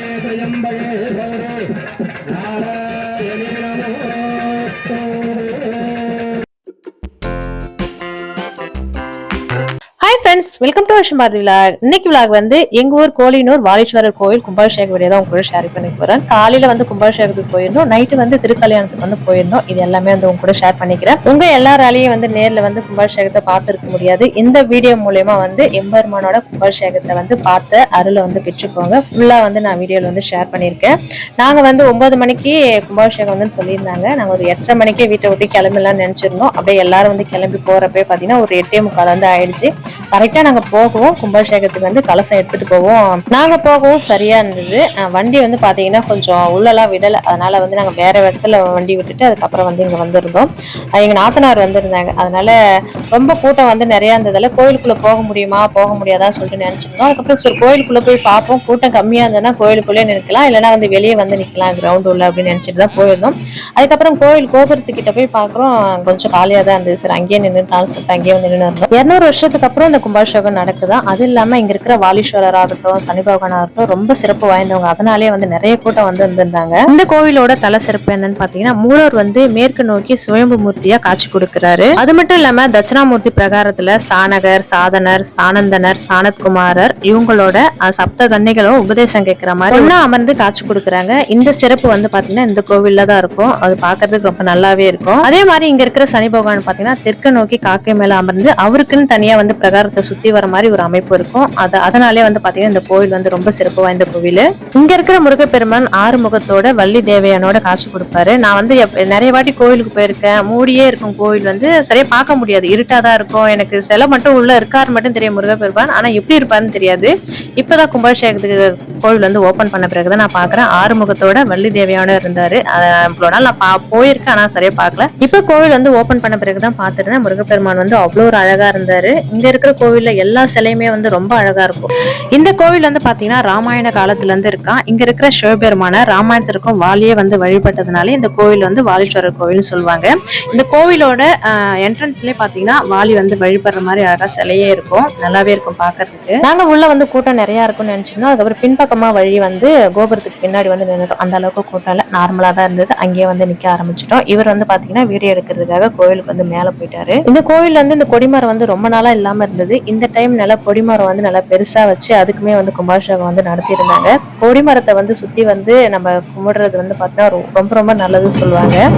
சரண்யே திரியம்பகே கௌரே நாராயணே ஃப்ரெண்ட்ஸ் வெல்கம் டு வருஷம் பாரதி விலாக் இன்னைக்கு விழாக் வந்து எங்க ஊர் கோலினூர் வாலீஸ்வரர் கோயில் கும்பாபிஷேகம் வீடியோ தான் உங்க கூட ஷேர் பண்ணி போறேன். காலையில வந்து கும்பாபிஷேகத்துக்கு போயிருந்தோம். நைட்டு வந்து திருக்கல்யாணத்துக்கு வந்து போயிருந்தோம். இது எல்லாமே வந்து உங்க கூட ஷேர் பண்ணிக்கிறேன். உங்க எல்லாராலையும் வந்து நேர்ல வந்து கும்பாபிஷேகத்தை பார்த்துருக்க முடியாது. இந்த வீடியோ மூலயமா வந்து எம்பெருமானோட கும்பாபிஷேகத்தை வந்து பார்த்து அருளை வந்து பெற்றுக்கோங்க. ஃபுல்லா வந்து நான் வீடியோல வந்து ஷேர் பண்ணியிருக்கேன். நாங்க வந்து ஒன்பது மணிக்கு கும்பாபிஷேகம் வந்து சொல்லியிருந்தாங்க. நாங்க ஒரு எட்டரை மணிக்கே வீட்டை விட்டு கிளம்பலாம்னு நினைச்சிருந்தோம். அப்படியே எல்லாரும் வந்து கிளம்பி போறப்பே பாத்தீங்கன்னா ஒரு எட்டே முக்கால் வந்து ஆயிடுச்சு. கரெக்டாக நாங்கள் போகவும் கும்பாபிஷேகத்துக்கு வந்து கலசம் எடுத்துகிட்டு போவோம். நாங்கள் போகவும் சரியாக இருந்தது. வண்டி வந்து பார்த்தீங்கன்னா கொஞ்சம் உள்ளெல்லாம் விடலை. அதனால் வந்து நாங்கள் வேறு இடத்துல வண்டி விட்டுட்டு அதுக்கப்புறம் வந்து இங்கே வந்திருந்தோம். எங்கள் நாத்தனார் வந்திருந்தாங்க. அதனால் ரொம்ப கூட்டம் வந்து நிறையா இருந்ததால் கோயிலுக்குள்ளே போக முடியுமா போக முடியாதான்னு சொல்லிட்டு நினச்சிருந்தோம். அதுக்கப்புறம் சரி கோயிலுக்குள்ளே போய் பார்ப்போம். கூட்டம் கம்மியாக இருந்ததுன்னா கோயிலுக்குள்ளே நிற்கலாம். இல்லைன்னா வந்து வெளியே வந்து நிற்கலாம் கிரவுண்ட் உள்ள அப்படின்னு நினச்சிட்டு தான் போயிருந்தோம். அதுக்கப்புறம் கோயில் கோபுரத்துக்கிட்ட போய் பார்க்குறோம். கொஞ்சம் காலியாக தான் இருந்தது. சரி அங்கேயே நின்றுட்டாலும் சொல்லிட்டு அங்கேயே வந்து நின்று இருந்தோம் இரநூறு வருஷத்துக்கு அப்புறம் இந்த கும்பாபிஷேகம் நடக்குதா? அது இல்லாமல் இங்கே இருக்கிற வாலீஸ்வரர் ஆகட்டும் சனி பகவான் ஆகட்டும் ரொம்ப சிறப்பு வாய்ந்தவங்க. அதனாலேயே வந்து நிறைய கூட்டம் வந்து இருந்திருந்தாங்க இந்த கோவிலோட தல சிறப்பு என்னன்னு பாத்தீங்கன்னா மூலவர் வந்து மேற்கு நோக்கி சுயம்பு மூர்த்தியாக காட்சி கொடுக்குறாரு. அது மட்டும் இல்லாம தட்சிணாமூர்த்தி பிரகாரத்துல சாணகர் சாதனர் சானந்தனர் சானத்குமாரர் இவங்களோட சப்த கன்னிகளும் உபதேசம் கேட்குற மாதிரி ஒன்றா அமர்ந்து காட்சி கொடுக்குறாங்க. இந்த சிறப்பு வந்து பார்த்தீங்கன்னா இந்த கோவில்ல தான் இருக்கும். அது பார்க்கறதுக்கு ரொம்ப நல்லாவே இருக்கும். அதே மாதிரி இங்க இருக்கிற சனி பகவான் பார்த்தீங்கன்னா தெற்கு நோக்கி காக்கை மேலே அமர்ந்து அவருக்குன்னு தனியாக வந்து பிரகாரத்தை சுத்தி வர மாதிரி ஒரு அமைப்பு இருக்கும். அது அதனாலே வந்து பாத்தீங்கன்னா இந்த கோவில் வந்து ரொம்ப சிறப்பு வாய்ந்த கோவில். இங்க இருக்கிற முருகப்பெருமான் ஆறு முகத்தோட வள்ளி தேவையானோட காட்சி கொடுப்பாரு. நான் வந்து நிறைய வாட்டி கோவிலுக்கு போயிருக்கேன். மூடியே இருக்கும் கோவில் வந்து சரியா பார்க்க முடியாது. இருட்டாதான் இருக்கும். எனக்கு சிலை மட்டும் உள்ள இருக்காரு மட்டும் தெரியும் முருகப்பெருமான். ஆனா எப்படி இருப்பாருன்னு தெரியாது. இப்பதான் கும்பாபிஷேகத்துக்கு கோவில் வந்து ஓபன் பண்ண பிறகுதான் நான் பாக்குறேன். ஆறு முகத்தோட வள்ளி தேவையான இருந்தாரு. அத இவ்வளவு நாள் நான் பா- போயிருக்கேன். ஆனா சரியா பார்க்கல. இப்ப கோவில் வந்து ஓபன் பண்ண பிறகுதான் பாத்துருந்தேன் முருகப்பெருமான் வந்து அவ்வளவு ஒரு அழகா இருந்தாரு. இங்க இருக்கிற கோவில் கோவிலில் எல்லா சிலையுமே வந்து ரொம்ப அழகா இருக்கும். இந்த கோவில் வந்து பார்த்தீங்கன்னா ராமாயண காலத்துல இருந்து இருக்கான் இங்க இருக்கிற சிவபெருமான ராமாயணத்திற்கும் வாலியே வந்து வழிபட்டதுனால இந்த கோவில் வந்து வாலீஸ்வரர் கோவில்னு சொல்லுவாங்க. இந்த கோவிலோட என்ட்ரன்ஸ்லேயே பார்த்தீங்கன்னா வாலி வந்து வழிபடுற மாதிரி அழகா சிலையே இருக்கும். நல்லாவே இருக்கும் பார்க்கறதுக்கு நாங்க உள்ள வந்து கூட்டம் நிறைய இருக்கும்னு நினைச்சிருந்தோம். அதுக்கப்புறம் பின்பக்கமா வழி வந்து கோபுரத்துக்கு பின்னாடி வந்து நின்றுட்டோம் அந்த அளவுக்கு கூட்டம் இல்லை. நார்மலா தான் இருந்தது. அங்கேயே வந்து நிக்க ஆரம்பிச்சிட்டோம். இவர் வந்து பாத்தீங்கன்னா வீடியோ எடுக்கிறதுக்காக கோவிலுக்கு வந்து மேல போயிட்டாரு. இந்த கோவில் வந்து இந்த கொடிமரம் வந்து ரொம்ப நாளா இல்லாம இருந்தது. இந்த டைம் நல்லா கொடிமரம் வந்து நல்லா பெருசா வச்சு அதுக்குமே வந்து கும்பாபிஷேகம் வந்து நடத்தியிருந்தாங்க. கொடிமரத்தை வந்து சுத்தி வந்து நம்ம கும்பிடுறது வந்து பார்த்தீங்கன்னா ரொ- ரொம்ப ரொம்ப நல்லதுன்னு சொல்லுவாங்க.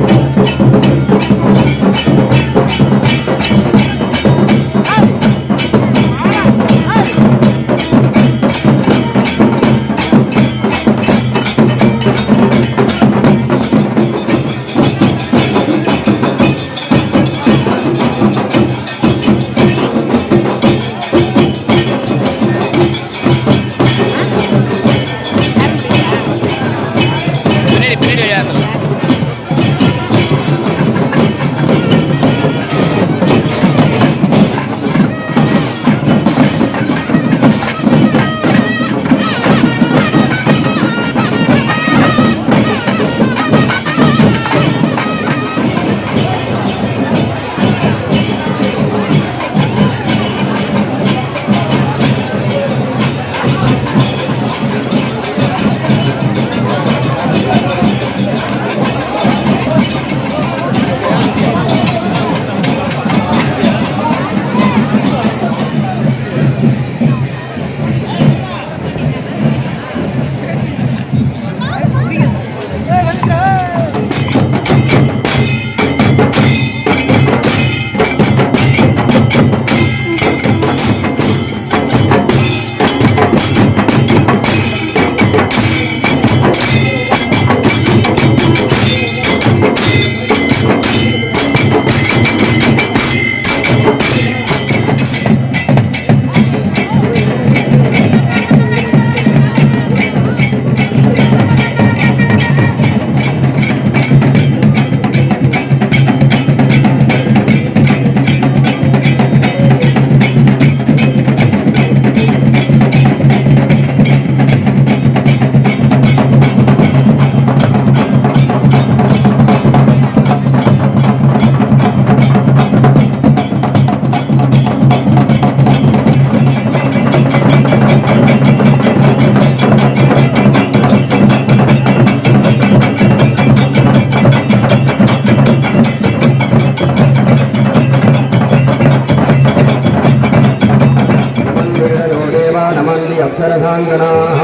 नरसाङ्गणाः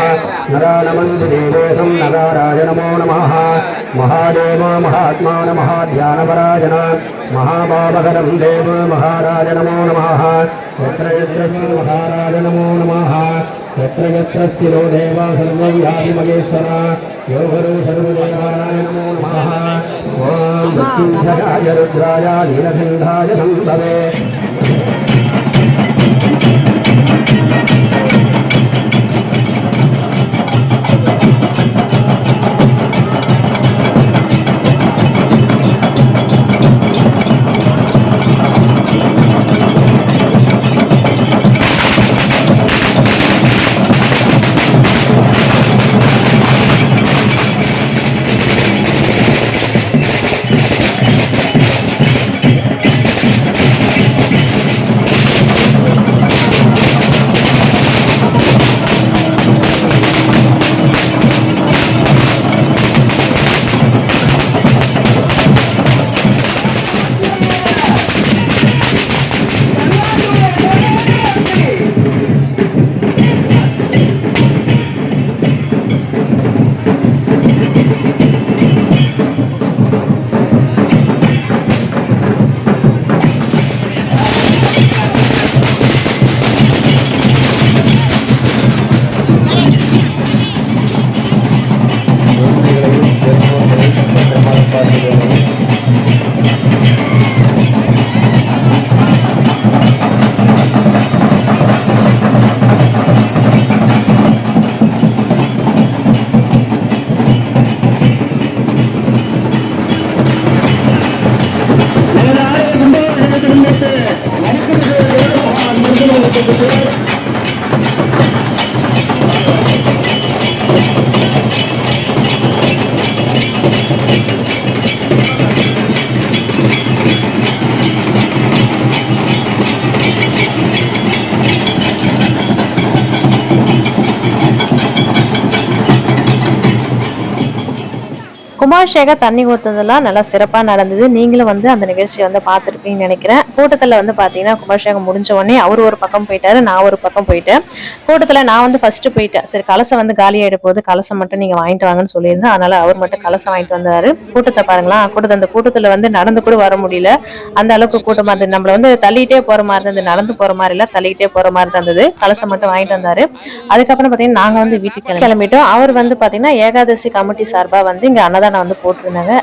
नरानमन्दिदेवेशं नगाराय नमो नमः महादेव महात्मा महाध्यानपरायण महाभावकरं देव महाराज नमो नमः यत्र यत्र महाराज नमो नमः यत्र यत्र स्थिरो देव सर्वं याति महेश्वर यो गुरु सर्वदेवाय नमो नमः ॐ मृत्युञ्जयाय रुद्राय नीलकण्ठाय सम्भवे குமாரசேகர் தண்ணி ஊற்றுறதெல்லாம் நல்லா சிறப்பா நடந்தது. நீங்களும் வந்து அந்த நிகழ்ச்சியை வந்து பார்த்துருப்பீங்கன்னு நினைக்கிறேன். கூட்டத்துல வந்து பாத்தீங்கன்னா கும்பாபிஷேகம் முடிஞ்ச உடனே அவர் ஒரு பக்கம் போயிட்டாரு நான் ஒரு பக்கம் போயிட்டேன். கூட்டத்துல நான் வந்து ஃபர்ஸ்ட் போயிட்டேன். சரி கலசம் வந்து காலி போது கலசம் மட்டும் நீங்க வாங்கிட்டு வாங்கன்னு சொல்லியிருந்தேன். அதனால அவர் மட்டும் கலசம் வாங்கிட்டு வந்தாரு. கூட்டத்தை பாருங்களா கூட்டத்தை அந்த கூட்டத்தில் வந்து நடந்து கூட வர முடியல. அந்த அளவுக்கு கூட்டமா இருந்தது. நம்மள வந்து தள்ளிகிட்டே போற மாதிரி இருந்தது நடந்து போற மாதிரி இல்லை தள்ளிக்கிட்டே போற மாதிரி தான் இருந்தது. கலசம் மட்டும் வாங்கிட்டு வந்தாரு. அதுக்கப்புறம் பாத்தீங்கன்னா நாங்க வந்து வீட்டுக்கு கிளம்பிட்டோம். அவர் வந்து பாத்தீங்கன்னா ஏகாதசி கமிட்டி சார்பா வந்து இங்க அன்னதானம் வந்து போட்டிருந்தாங்க.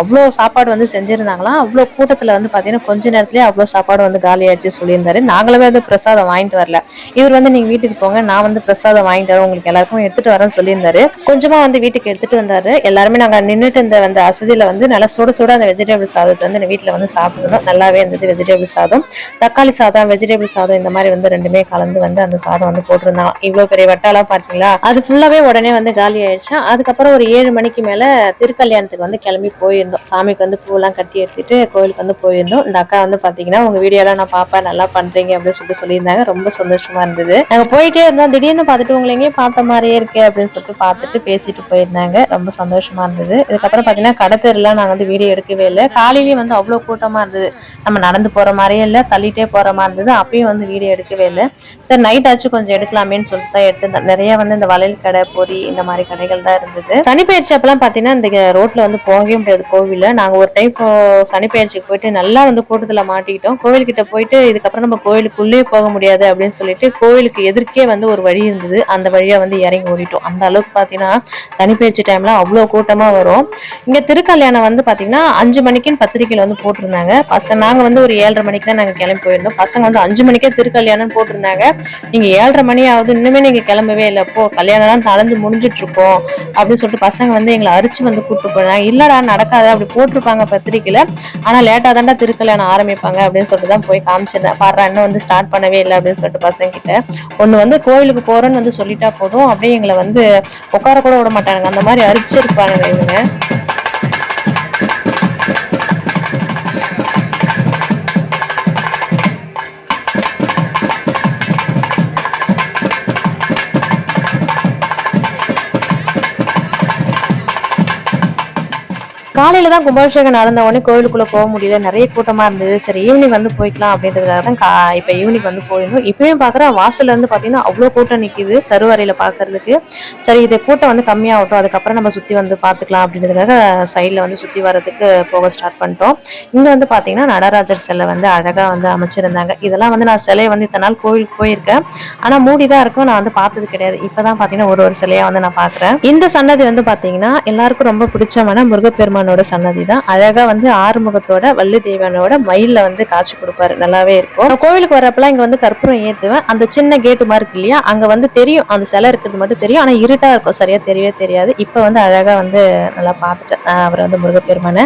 அவ்வளோ சாப்பாடு வந்து செஞ்சிருந்தாங்களாம். அவ்வளோ கூட்டத்தில் வந்து இன்னும் கொஞ்ச நேரத்துலேயே அவ்வளோ சாப்பாடு வந்து காலி ஆயிடுச்சு சொல்லியிருந்தாரு. நாங்களுமே வந்து பிரசாதம் வாங்கிட்டு வரல. இவர் வந்து நீங்க வீட்டுக்கு போங்க நான் வந்து பிரசாதம் வாங்கிட்டு வரேன் உங்களுக்கு எல்லாருக்கும் எடுத்துட்டு வரேன்னு சொல்லியிருந்தாரு. கொஞ்சமா வந்து வீட்டுக்கு எடுத்துட்டு வந்தாரு. எல்லாருமே நாங்க நின்றுட்டு இருந்த அந்த அசதியில வந்து நல்லா சுட சுட அந்த வெஜிடபிள் சாதத்தை வந்து நான் வீட்டுல வந்து சாப்பிட்டுருந்தோம். நல்லாவே இருந்தது வெஜிடபிள் சாதம். தக்காளி சாதம் வெஜிடபிள் சாதம் இந்த மாதிரி வந்து ரெண்டுமே கலந்து வந்து அந்த சாதம் வந்து போட்டிருந்தாங்க. இவ்வளவு பெரிய வட்டாலாம் பாத்தீங்களா அது ஃபுல்லாவே உடனே வந்து காலி ஆயிடுச்சு. அதுக்கப்புறம் ஒரு ஏழு மணிக்கு மேல திருக்கல்யாணத்துக்கு வந்து கிளம்பி போயிருந்தோம். சாமிக்கு வந்து பூவெல்லாம் கட்டி எடுத்துட்டு கோயிலுக்கு வந்து போயிருந்தோம். இந்த அக்கா வந்து பாத்தீங்கன்னா உங்க வீடியோலாம் நான் பாப்பேன் நல்லா பண்றீங்க அப்படின்னு சொல்லிட்டு சொல்லியிருந்தாங்க. ரொம்ப சந்தோஷமா இருந்தது. நாங்க போயிட்டே இருந்தோம். திடீர்னு பார்த்துட்டு உங்களை எங்கேயும் பார்த்த மாதிரியே இருக்கு அப்படின்னு சொல்லிட்டு பார்த்துட்டு பேசிட்டு போயிருந்தாங்க. ரொம்ப சந்தோஷமா இருந்தது. இதுக்கப்புறம் பாத்தீங்கன்னா கடத்தெருலாம் நாங்க வந்து வீடியோ எடுக்கவே இல்லை. காலையிலயும் வந்து அவ்வளவு கூட்டமா இருந்தது. நம்ம நடந்து போற மாதிரியே இல்லை தள்ளிட்டே போற மாதிரி இருந்தது. அப்பயும் வந்து வீடியோ எடுக்கவே இல்லை. சரி நைட் ஆச்சு கொஞ்சம் எடுக்கலாமேன்னு சொல்லிட்டு தான் எடுத்திருந்தேன் நிறைய வந்து இந்த வளையல் கடை பொரி இந்த மாதிரி கடைகள் தான் இருந்தது. சனிப்பயிற்சி அப்பெல்லாம் பாத்தீங்கன்னா இந்த ரோட்ல வந்து போகவே முடியாது கோவில நாங்க ஒரு டைம் சனிப்பயிற்சிக்கு போயிட்டு நல்லா வந்து கூட்டத்துல மாட்டிக்கிட்டோம். கோவில்கிட்ட போயிட்டு இதுக்கப்புறம் நம்ம கோயிலுக்குள்ளேயே போக முடியாது அப்படின்னு சொல்லிட்டு கோயிலுக்கு எதிர்க்கே வந்து ஒரு வழி இருந்தது. அந்த வழியா வந்து இறங்கி ஓடிட்டோம். அந்த அளவுக்கு பாத்தீங்கன்னா சனிப்பயிற்சி டைம்ல அவ்வளவு கூட்டமா வரும். இங்க திருக்கல்யாணம் வந்து பாத்தீங்கன்னா அஞ்சு மணிக்குன்னு பத்திரிக்கையில வந்து போட்டிருந்தாங்க. பசங்க நாங்க வந்து ஒரு ஏழரை மணிக்கு தான் நாங்க கிளம்பி போயிருந்தோம். பசங்க வந்து அஞ்சு மணிக்கே திருக்கல்யாணம் போட்டிருந்தாங்க. நீங்க ஏழரை மணி ஆகுது இன்னுமே நீங்க கிளம்பவே இல்லை. போ கல்யாணம் தளர்ந்து முடிஞ்சிட்டு இருக்கோம் அப்படின்னு சொல்லிட்டு பசங்க வந்து எங்களை அரிச்சு வந்து கூப்பிட்டு போனாங்க. இல்லடா நடக்காது அப்படி போட்டிருப்பாங்க பத்திரிக்கையில. ஆனா லேட்டா தாண்டா கல்யாணம் ஆரம்பிப்பாங்க அப்படின்னு சொல்லிட்டு தான் போய் காமிச்சிருந்தேன். பாடுறா இன்னும் வந்து ஸ்டார்ட் பண்ணவே இல்லை அப்படின்னு சொல்லிட்டு பசங்க கிட்ட ஒண்ணு வந்து கோயிலுக்கு போகிறோன்னு வந்து சொல்லிட்டா போதும். அப்படியே எங்களை வந்து உட்கார கூட விட மாட்டானுங்க. அந்த மாதிரி அரிச்சிருப்பானுங்க இவங்க. காலையில தான் கும்பாபிஷேகம் நடந்த உடனே கோவிலுக்குள்ள போக முடியல. நிறைய கூட்டமா இருந்தது. சரி ஈவினிங் வந்து போய்க்கலாம் அப்படின்றதுக்காக தான் கா இப்போ ஈவினிங் வந்து போயிருந்தோம். இப்பயும் பார்க்குற வாசல்ல இருந்து பார்த்தீங்கன்னா அவ்வளோ கூட்டம் நிக்குது கருவறையில பார்க்கறதுக்கு சரி இது கூட்டம் வந்து கம்மியாகட்டும். அதுக்கப்புறம் நம்ம சுத்தி வந்து பார்த்துக்கலாம் அப்படின்றதுக்காக சைடில் வந்து சுத்தி வர்றதுக்கு போக ஸ்டார்ட் பண்ணிட்டோம். இங்க வந்து பார்த்தீங்கன்னா நடராஜர் சிலை வந்து அழகா வந்து அமைச்சிருந்தாங்க. இதெல்லாம் வந்து நான் சிலையை வந்து இத்தனை நாள் கோயிலுக்கு போயிருக்கேன். ஆனா மூடி தான் இருக்கும். நான் வந்து பார்த்தது கிடையாது. இப்பதான் பார்த்தீங்கன்னா ஒரு ஒரு சிலையா வந்து நான் பார்க்குறேன் இந்த சன்னதி வந்து பார்த்தீங்கன்னா எல்லாருக்கும் ரொம்ப பிடிச்சமான முருகப்பெருமானோட சன்னதி தான். அழகா வந்து ஆறுமுகத்தோட வள்ளி தேவனோட மயில வந்து காட்சி கொடுப்பாரு. நல்லாவே இருக்கும். கோவிலுக்கு வரப்பெல்லாம் இங்க வந்து கற்பூரம் ஏத்துவேன். அந்த சின்ன கேட்டு மாதிரி இருக்கு இல்லையா? அங்க வந்து தெரியும். அந்த சிலை இருக்கிறது மட்டும் தெரியும். ஆனா இருட்டா இருக்கும். சரியா தெரியவே தெரியாது. இப்ப வந்து அழகா வந்து நல்லா பார்த்துட்டேன் அவர் வந்து முருகப்பெருமானை.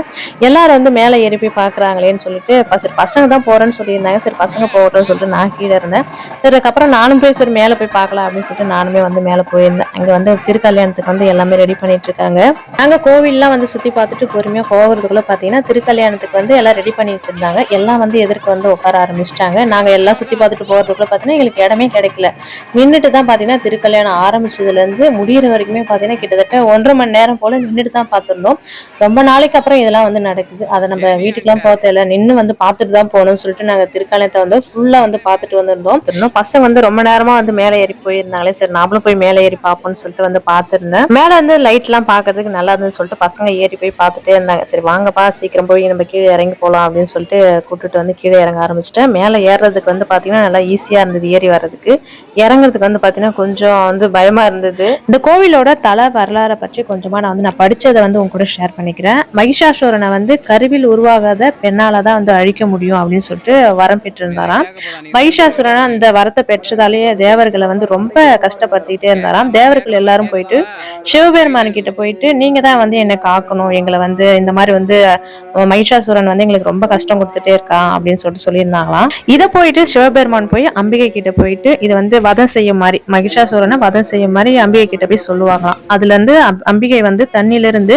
எல்லாரும் வந்து மேலே ஏறி போய் பார்க்குறாங்களேன்னு சொல்லிட்டு சரி பசங்க தான் போகிறேன்னு சொல்லியிருந்தாங்க. சரி பசங்க போகட்டும்னு சொல்லிட்டு நான் கீழே இருந்தேன். சரி அதுக்கப்புறம் நானும் போய் சரி மேலே போய் பார்க்கலாம் அப்படின்னு சொல்லிட்டு நானுமே வந்து மேலே போயிருந்தேன். அங்கே வந்து திருக்கல்யாணத்துக்கு வந்து எல்லாமே ரெடி பண்ணிட்டு இருக்காங்க. நாங்கள் கோவில்லாம் வந்து சுற்றி பார்த்துட்டு பொறுமையாக போகிறதுக்குள்ள பார்த்தீங்கன்னா திருக்கல்யாணத்துக்கு வந்து எல்லாம் ரெடி பண்ணிட்டு இருந்தாங்க. எல்லாம் வந்து எதிர்க்க வந்து உட்கார ஆரம்பிச்சிட்டாங்க. நாங்கள் எல்லாம் சுற்றி பார்த்துட்டு போகிறதுக்குள்ள பார்த்தீங்கன்னா எங்களுக்கு இடமே கிடைக்கல. நின்றுட்டு தான் பார்த்தீங்கன்னா திருக்கல்யாணம் ஆரம்பிச்சதுலேருந்து முடிகிற வரைக்குமே பார்த்தீங்கன்னா கிட்டத்தட்ட ஒன்றரை மணி நேரம் போல நின்றுட்டு தான் பார்த்துருந்தோம். ரொம்ப நாளைக்கு அப்புறம் இதெல்லாம் வந்து நடக்குது. அதை நம்ம வீட்டுக்குலாம் போக தேவையில்ல. நின்று வந்து பார்த்துட்டு தான் போகணும்னு சொல்லிட்டு நாங்க திருக்கல்யாணத்தை வந்து ஃபுல்லா வந்து பார்த்துட்டு வந்திருந்தோம். இன்னும் பசங்க வந்து ரொம்ப நேரமா வந்து மேலே ஏறி போயிருந்தாங்களே. சரி நாமளும் போய் மேலே ஏறி பார்ப்போம்னு சொல்லிட்டு வந்து பார்த்துருந்தேன். மேலே வந்து லைட் எல்லாம் பார்க்கறதுக்கு நல்லா இருந்துன்னு சொல்லிட்டு பசங்க ஏறி போய் பார்த்துட்டே இருந்தாங்க. சரி வாங்கப்பா சீக்கிரம் போய் நம்ம கீழே இறங்கி போகலாம் அப்படின்னு சொல்லிட்டு கூட்டிட்டு வந்து கீழே இறங்க ஆரம்பிச்சிட்டேன். மேலே ஏறுறதுக்கு வந்து பாத்தீங்கன்னா நல்லா ஈஸியா இருந்தது ஏறி வர்றதுக்கு. இறங்குறதுக்கு வந்து பாத்தீங்கன்னா கொஞ்சம் வந்து பயமா இருந்தது. இந்த கோவிலோட தல வரலாறை பற்றி கொஞ்சமா நான் வந்து நான் படிச்சதை வந்து உங்க கூட ஷேர் பண்ணிக்கிறேன். மகிஷாசுரனை வந்து கருவில் உருவாகாத பெண்ணால தான் வந்து அழிக்க முடியும் அப்படின்னு சொல்லிட்டு வரம் பெற்றிருந்தாராம். மகிஷாசுரனை அந்த வரத்தை பெற்றதாலேயே தேவர்களை வந்து ரொம்ப கஷ்டப்படுத்திட்டே இருந்தாராம். தேவர்கள் எல்லாரும் போயிட்டு சிவபெருமான் கிட்ட போயிட்டு நீங்க தான் வந்து என்னை காக்கணும். எங்களை வந்து இந்த மாதிரி வந்து மகிஷாசுரன் வந்து எங்களுக்கு ரொம்ப கஷ்டம் கொடுத்துட்டே இருக்கான் அப்படின்னு சொல்லிட்டு சொல்லியிருந்தாங்களாம். இதை போயிட்டு சிவபெருமான் போய் அம்பிகை கிட்ட போயிட்டு இதை வந்து வதம் செய்ய மாதிரி மகிஷாசுரனை வதம் செய்ய மாதிரி அம்பிகை கிட்ட போய் சொல்லுவாங்களாம். அதுல இருந்து அம்பிகை வந்து தண்ணியில இருந்து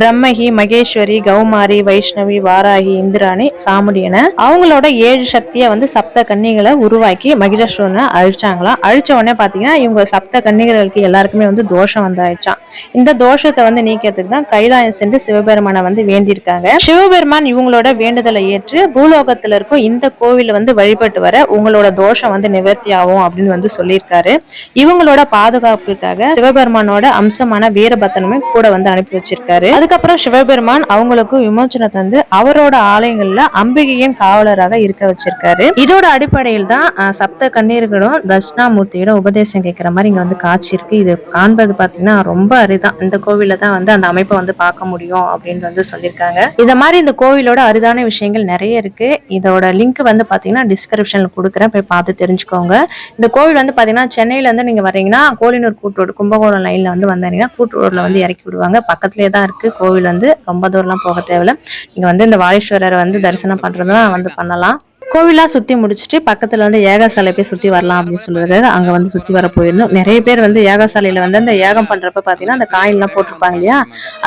பிரம்மகி மகேஸ்வரி கௌமாரி வைஷ்ணவி வாராகி இந்திராணி சாமுடி என அவங்களோட ஏழு சக்தியை வந்து சப்த கன்னிகளை உருவாக்கி மகிஷாசுரனை அழிச்சாங்களாம் அழிச்ச உடனே பாத்தீங்கன்னா இவங்க சப்த கன்னிகளுக்கு எல்லாருக்குமே வந்து தோஷம் வந்தாயிடுச்சான் இந்த தோஷத்தை வந்து நீக்கிறதுக்கு தான் கைலாயம் சென்று சிவபெருமானை வந்து வேண்டியிருக்காங்க. சிவபெருமான் இவங்களோட வேண்டுதலை ஏற்று பூலோகத்துல இருக்கும் இந்த கோவில் வந்து வழிபட்டு வர உங்களோட தோஷம் வந்து நிவர்த்தி ஆகும் அப்படின்னு வந்து சொல்லியிருக்காரு. இவங்களோட பாதுகாப்புக்காக சிவபெருமானோட அம்சமான வீரபத்தனமே கூட வந்து அனுப்பி வச்சிருக்காரு. அதுக்கப்புறம் சிவபெருமான் அவங்களுக்கு விமோச்சனை தந்து அவரோட ஆலயங்கள்ல அம்பிகையின் காவலராக இருக்க வச்சிருக்காரு. இதோட அடிப்படையில் தான் சப்த கண்ணீர்களும் தட்சிணாமூர்த்தியோட உபதேசம் கேட்கிற மாதிரி இங்க வந்து காட்சி இருக்கு. இது காண்பது பாத்தீங்கன்னா ரொம்ப அரிதான். இந்த கோவில தான் வந்து அந்த அமைப்பை வந்து பார்க்க முடியும் அப்படின்னு வந்து சொல்லியிருக்காங்க இந்த மாதிரி இந்த கோவிலோட அரிதான விஷயங்கள் நிறைய இருக்கு. இதோட லிங்க் வந்து பாத்தீங்கன்னா டிஸ்கிரிப்ஷன்ல கொடுக்குறேன். போய் பார்த்து தெரிஞ்சுக்கோங்க. இந்த கோவில் வந்து பாத்தீங்கன்னா சென்னையில இருந்து நீங்க வரீங்கன்னா கோலினூர் கூட்டுரோடு கும்பகோணம் லைன்ல வந்து வந்தீங்கன்னா கூட்டுரோட்ல வந்து இறக்கி விடுவாங்க. பக்கத்துலேயே தான் இருக்கு. கோவில் வந்து ரொம்ப தூரம்லாம் போக தேவையில்ல. நீங்கள் வந்து இந்த வாலீஸ்வரரை வந்து தரிசனம் பண்ணுறதுலாம் வந்து பண்ணலாம். கோவிலா சுத்தி முடிச்சுட்டு பக்கத்துல வந்து ஏகாசாலை போய் சுத்தி வரலாம் அப்படின்னு சொல்லுறது அங்க வந்து சுத்தி வர போயிருந்தோம். நிறைய பேர் வந்து ஏகாசாலையில வந்து அந்த யாகம் பண்றப்ப பாத்தீங்கன்னா அந்த காயின்லாம் போட்டிருப்பாங்க இல்லையா?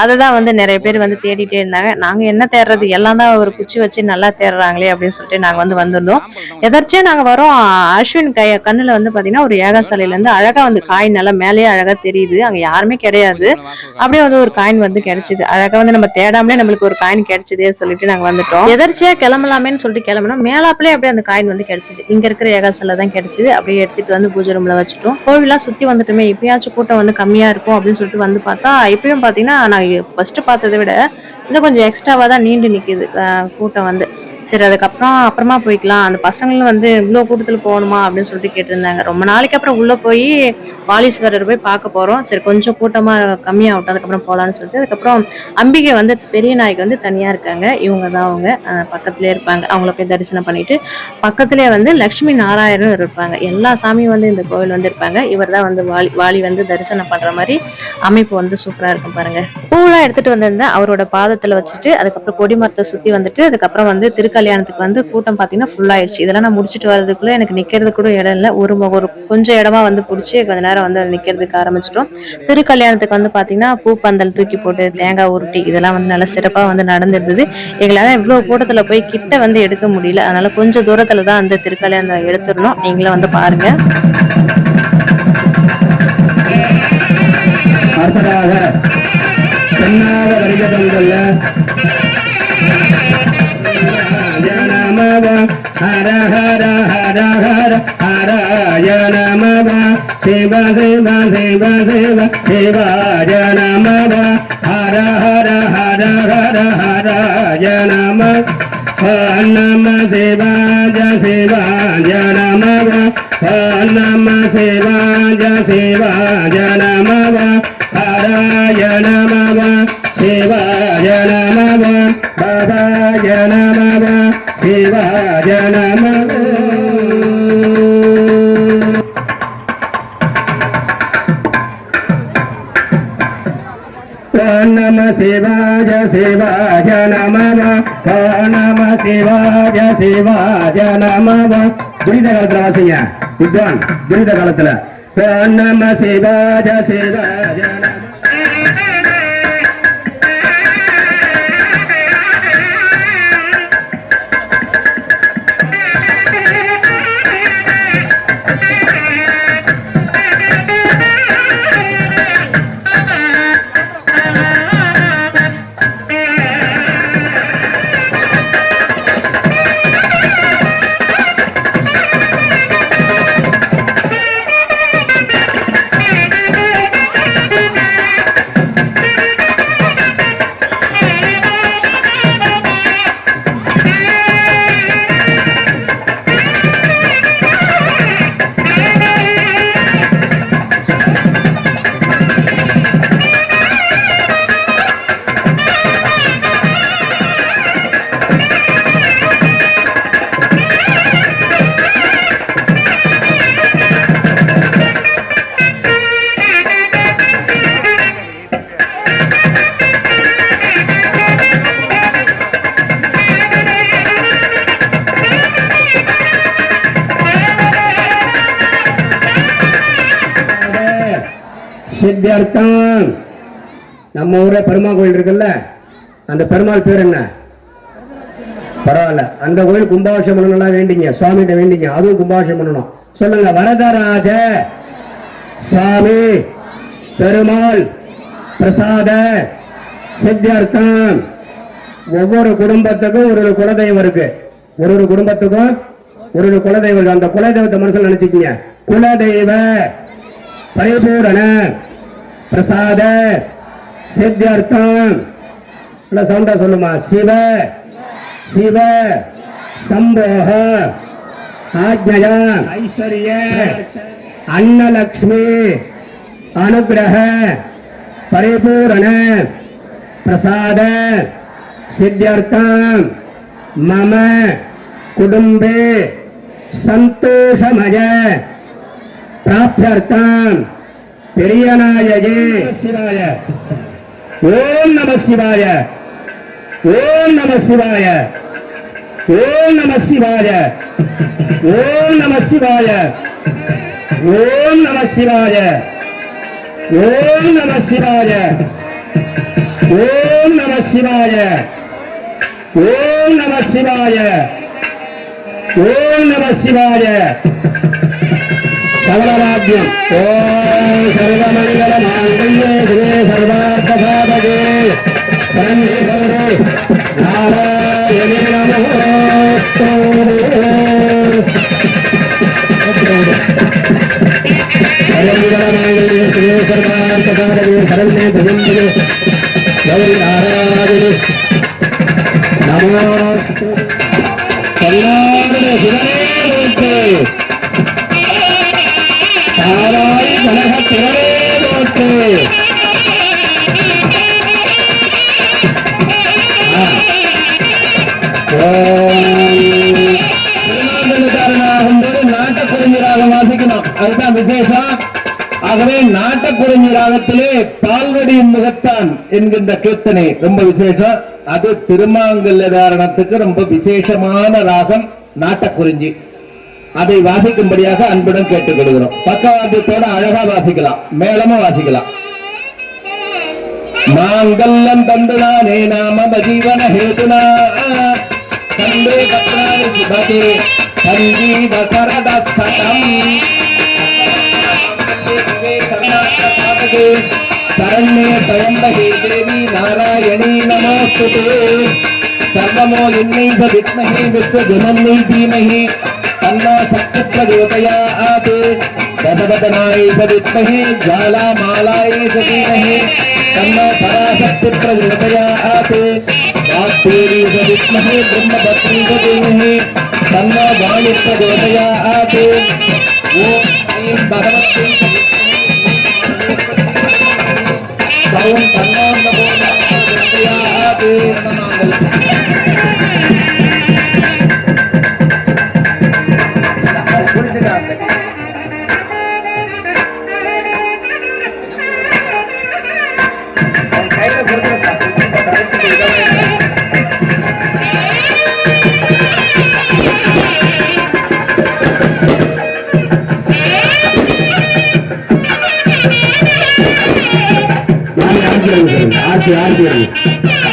அதை தான் வந்து நிறைய பேர் வந்து தேடிட்டே இருந்தாங்க. நாங்க என்ன தேடுறது? எல்லாம் தான் ஒரு குச்சி வச்சு நல்லா தேடுறாங்களே அப்படின்னு சொல்லிட்டு நாங்க வந்து வந்திருந்தோம். எதர்ச்சியா நாங்க வரோம். அஸ்வின் கை கண்ணுல வந்து பாத்தீங்கன்னா ஒரு ஏகாசாலையில இருந்து அழகா வந்து காயின் நல்லா மேலேயே அழகா தெரியுது. அங்க யாருமே கிடையாது. அப்படியே வந்து ஒரு காயின் வந்து கிடைச்சது. அழகா வந்து நம்ம தேடாமலே நம்மளுக்கு ஒரு காயின் கிடைச்சதே சொல்லிட்டு நாங்க வந்துட்டோம். எதர்ச்சியா கிளம்பலாமேன்னு சொல்லிட்டு கிளம்பினோம். மேலாப்புலயே அப்படியே அந்த காயின் வந்து கிடைச்சிது. இங்க இருக்கிற ஏகாசல தான் கிடைச்சிது. அப்படியே எடுத்துட்டு வந்து பூஜை ரூம்ல வச்சுட்டோம். கோவிலா சுத்தி வந்துட்டுமே எப்பயாச்சும் கூட்டம் வந்து கம்மியா இருக்கும் அப்படின்னு சொல்லிட்டு வந்து பார்த்தா இப்பயும் பாத்தீங்கன்னா நான் ஃபர்ஸ்ட் பார்த்ததை விட இன்னும் கொஞ்சம் எக்ஸ்ட்ராவா தான் நீண்டு நிக்குது கூட்டம் வந்து. சரி அதுக்கப்புறம் அப்புறமா போய்க்கலாம். அந்த பசங்களும் வந்து இவ்வளோ கூட்டத்தில் போகணுமா அப்படின்னு சொல்லிட்டு கேட்டிருந்தாங்க. ரொம்ப நாளைக்கு அப்புறம் உள்ளே போய் வாலீஸ்வரர் போய் பார்க்க போகிறோம் சரி கொஞ்சம் கூட்டமாக கம்மியாகட்டும் அதுக்கப்புறம் போகலான்னு சொல்லிட்டு. அதுக்கப்புறம் அம்பிகை வந்து பெரிய நாய்க்கு வந்து தனியாக இருக்காங்க. இவங்க தான் அவங்க பக்கத்துலேயே இருப்பாங்க. அவங்கள போய் தரிசனம் பண்ணிட்டு பக்கத்துலேயே வந்து லக்ஷ்மி நாராயணன் இருப்பாங்க. எல்லா சாமியும் வந்து இந்த கோவில் வந்து இருப்பாங்க. இவர் தான் வந்து வாலி வாலி வந்து தரிசனம் பண்ணுற மாதிரி அமைப்பு வந்து சூப்பராக இருக்கும் பாருங்கள் பூலாம் எடுத்துட்டு வந்திருந்தேன் அவரோட பாதத்தில் வச்சுட்டு அதுக்கப்புறம் கொடிமரத்தை சுற்றி வந்துட்டு அதுக்கப்புறம் வந்து திருக்கல்யாணத்துக்கு வந்து கூட்டம் பாத்தீங்கன்னா ஃபுல் ஆயிடுச்சு. இதெல்லாம் நான் முடிச்சுட்டு வரதுக்குள்ள எனக்கு நிக்கிறது கூட இடம் இல்லை. ஒரு ஒரு கொஞ்சம் இடமா வந்து பிடிச்சி கொஞ்ச நேரம் வந்து நிற்கிறதுக்கு ஆரம்பிச்சிட்டோம். திருக்கல்யாணத்துக்கு வந்து பார்த்திங்கன்னா பூ பந்தல் தூக்கி போட்டு தேங்காய் உருட்டி இதெல்லாம் வந்து நல்லா சிறப்பாக வந்து நடந்திருந்தது. எங்களால் இவ்வளோ கூட்டத்தில் போய் கிட்ட வந்து எடுக்க முடியல. அதனால கொஞ்சம் தூரத்தில் தான் அந்த திருக்கல்யாணம் எடுத்துடணும். நீங்களும் வந்து பாருங்க. அடுத்ததாக தென்னாத வருக தந்தல்ல ஹர ஹர ஹர ஹர ஹராய நமவ சிவ சிவ சிவ சிவ சிவாய நமவ ஹர ஹர ஹர ஹர ஹராய நம நம சிவாய சிவாய நமவ நம சிவாய சிவாய நமவ சிவாஜ சிவாஜ நமன நம சிவாஜ சிவாஜ நம துரித காலத்துல வாசிங்க. வித்வான் துரித காலத்துல. நம சிவாஜ சிவாஜ நம சித்தியர்த்தம் நம்ம ஊரே பெருமாள் கோயில் இருக்குல்ல அந்த பெருமாள் பேர் என்ன? பரவாயில்ல. அந்த கோயில் கும்பாபிஷம் பண்ணணும் வேண்டிங்க சுவாமிகிட்ட வேண்டிங்க அதுவும் கும்பாபிஷம் பண்ணணும். சொல்லுங்க வரதராஜ சுவாமி பெருமாள் பிரசாத சித்தியார்த்தம் ஒவ்வொரு குடும்பத்துக்கும் ஒரு ஒரு குலதெய்வம் இருக்கு. ஒரு ஒரு குடும்பத்துக்கும் ஒரு ஒரு குலதெய்வம் அந்த குலதெய்வத்தை மனசுல நினைச்சுக்கீங்க. குலதெய்வ பரிபூரண பிரசாத. சித்தியர்த்தம் சவுண்டா சொல்லுமா? சிவ. சிவ. சம்போக. ஆஜ்ஞயா ஐஸ்வர்ய. அன்னலக்ஷ்மி. அனுகிரக பரிபூரண. பிரசாத. சித்தியர்த்தம் மம. குடும்பே. சந்தோஷமய. பிராப்தியர்த்தம் பெரியநாயகே சிவாய ஓம் நம சிவாய. ஓம் நம சிவாய. ஓம் நம சிவாய. ஓம் நம சிவாய. ஓம் நம சிவாய. ஓம் நம சிவாய. ஓம் நம சிவாய. ஓம் நம சிவாய. ஓம் நம சிவாய. சகலராஜ்யம் ஓ சர்வமங்கல மாங்கல்யே ஸ்ரீ சர்வார்த்த சாதகே பரமேஸ்வரே நாராயணே சர்வமங்கல மாங்கல்யே ஸ்ரீ சர்வார்த்த சரண்யே பிரபந்தே கௌரி நாராயணே. நமோ. சல்லாரே சுரே அதுதான் விசேஷம் ஆகவே நாட்டக்குறிஞ்சி ராகத்திலே பால்வடியின் முகத்தான் என்கின்ற கீர்த்தனை ரொம்ப விசேஷம் அது திருமாங்கல்ய தாரணத்துக்கு ரொம்ப விசேஷமான ராகம் நாட்டக்குறிஞ்சி. அதை வாசிக்கும்படியாக அன்புடன் கேட்டுக்கொள்கிறோம். பக்கவாத்தியத்தோட அழகா வாசிக்கலாம். மேளமா வாசிக்கலாம். மாங்கல்லம் தந்துதானே நாம ஜீவன ஹேதுனா? தந்தே பத்ராணி சுபதே சங்கீத சரத சதம். சரண்யே பயம்பகே தேவி நாராயணி நமோஸ்துதே சர்வமோ இன்னை வித்மஹே விஸ்வ ஜனன்னை தீமஹே तन्नो शक्तिप्रचोदयात् दशवदनाय स विद्महे ज्वालामालाय स धीमहि तन्नो आते वाग्देवी स विद्महे ब्रह्मपत्नी स धीमहि आते वाणिप्रचोदयात् ऐं भगवत्यै ॐ तन्नो नमो नमः। ஆர்த்தி ஆர்த்தி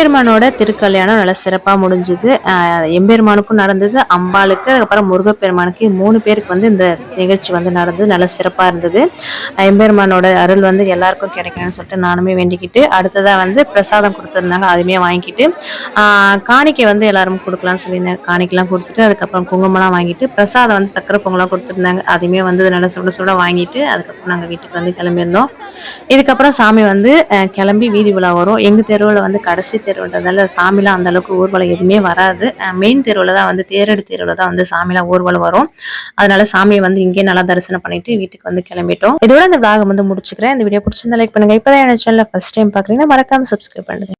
எம்பெருமானோட திருக்கல்யாணம் நல்லா சிறப்பாக முடிஞ்சுது. எம்பெருமானுக்கும் நடந்தது. அம்பாளுக்கு அதுக்கப்புறம் முருகப்பெருமானுக்கு மூணு பேருக்கு வந்து இந்த நிகழ்ச்சி வந்து நடந்தது. நல்லா சிறப்பாக இருந்தது. எம்பெருமானோட அருள் வந்து எல்லாருக்கும் கிடைக்கணும்னு சொல்லிட்டு நானுமே வேண்டிக்கிட்டு அடுத்ததாக வந்து பிரசாதம் கொடுத்துருந்தாங்க. அதுவுமே வாங்கிக்கிட்டு காணிக்கை வந்து எல்லாரும் கொடுக்கலாம்னு சொல்லியிருந்தாங்க காணிக்கெலாம் கொடுத்துட்டு அதுக்கப்புறம் குங்குமம்லாம் வாங்கிட்டு பிரசாதம் வந்து சக்கரை பொங்கலாம் கொடுத்துருந்தாங்க. அதுவுமே வந்து நல்லா சுட சுட வாங்கிட்டு அதுக்கப்புறம் நாங்கள் வீட்டுக்கு வந்து கிளம்பியிருந்தோம். இதுக்கப்புறம் சாமி வந்து கிளம்பி வீதி விழா வரும். எங்கள் தெருவில் வந்து கடைசி தெருவுன்றதால சாமிலாம் அந்த அளவுக்கு ஊர்வலம் எதுவுமே வராது. மெயின் தெருவில் தான் வந்து தேரடி தெருவில் தான் வந்து சாமிலாம் ஊர்வலம் வரும். அதனால சாமியை வந்து இங்கேயே நல்லா தரிசனம் பண்ணிட்டு வீட்டுக்கு வந்து கிளம்பிட்டோம். இதோட இந்த வாகம் வந்து முடிச்சுக்கிறேன். இந்த வீடியோ பிடிச்சிருந்தா லைக் பண்ணுங்க. இப்போதான் என்ன சேனல் ஃபர்ஸ்ட் டைம் பார்க்குறீங்கன்னா மறக்காம சப்ஸ்கிரைப் பண்ணுங்க.